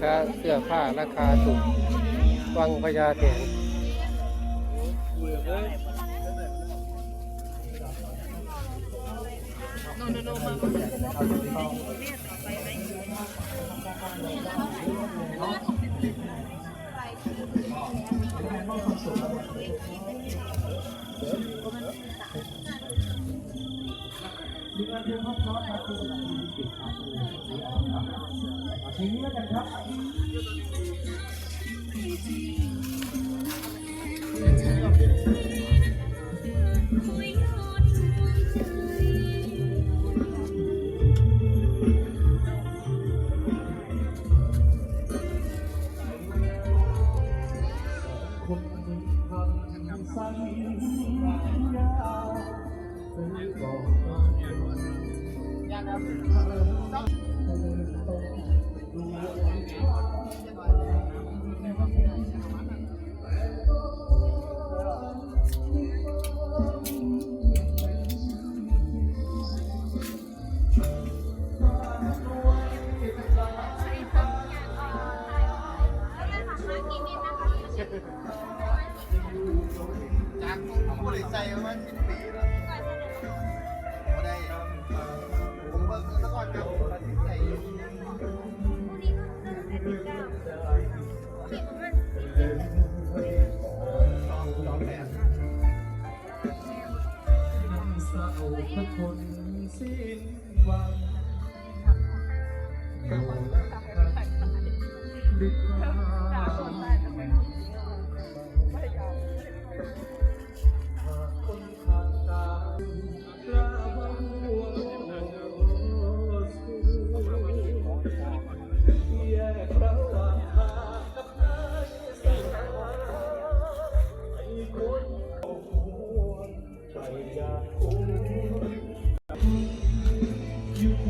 ค้าเสื้อผ้าราคาถูกวังพญาแถน คนที่ทีนี้ฉันรับคนหนึ่งทำสั่งยา จากผมไม่ได้ใส่ว่าสิ้นปีแล้ว เศร้าทุกคนสิ้นหวัง เ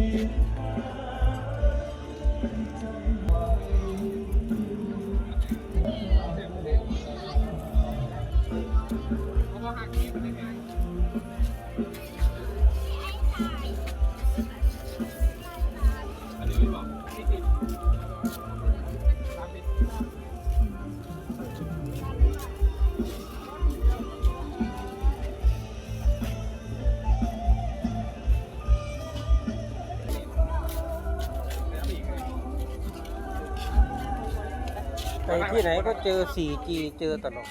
พราะว่าหักนี้มัได้ ไปที่ไหนก็เจอ 4G เจอตลอด